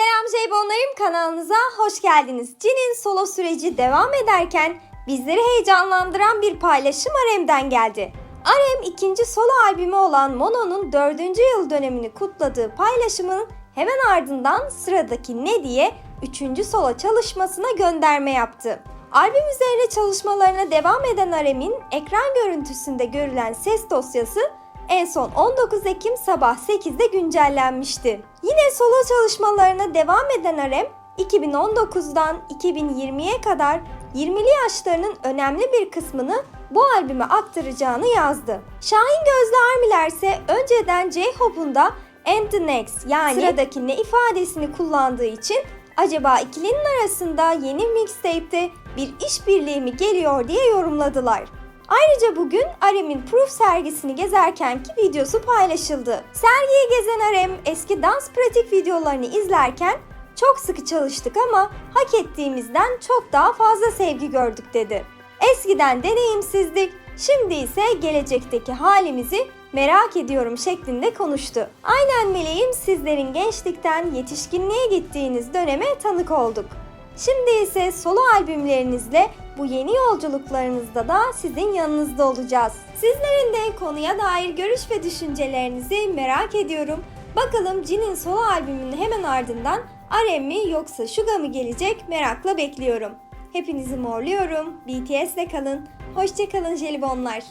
Selam Jeybonlarım kanalınıza hoş geldiniz. Jin'in solo süreci devam ederken bizleri heyecanlandıran bir paylaşım Arem'den geldi. Arem ikinci solo albümü olan Mono'nun dördüncü yıl dönemini kutladığı paylaşımın hemen ardından sıradaki ne diye üçüncü solo çalışmasına gönderme yaptı. Albüm üzerine çalışmalarına devam eden Arem'in ekran görüntüsünde görülen ses dosyası en son 19 Ekim sabah 8'de güncellenmişti. Yine solo çalışmalarına devam eden Arem, 2019'dan 2020'ye kadar 20'li yaşlarının önemli bir kısmını bu albüme aktaracağını yazdı. Şahin Gözlü Armiler ise önceden J-Hope'un da And the Next yani sıradaki ne ifadesini kullandığı için acaba ikilinin arasında yeni mixtape'te bir işbirliği mi geliyor diye yorumladılar. Ayrıca bugün Arem'in Proof sergisini gezerkenki videosu paylaşıldı. Sergiyi gezen Arem eski dans pratik videolarını izlerken çok sıkı çalıştık ama hak ettiğimizden çok daha fazla sevgi gördük dedi. Eskiden deneyimsizdik, şimdi ise gelecekteki halimizi merak ediyorum şeklinde konuştu. Aynen meleğim sizlerin gençlikten yetişkinliğe gittiğiniz döneme tanık olduk. Şimdi ise solo albümlerinizle bu yeni yolculuklarınızda da sizin yanınızda olacağız. Sizlerin de konuya dair görüş ve düşüncelerinizi merak ediyorum. Bakalım Jin'in solo albümünün hemen ardından RM mi yoksa Suga mı gelecek merakla bekliyorum. Hepinizi morluyorum. BTS'le kalın. Hoşçakalın jelibonlar.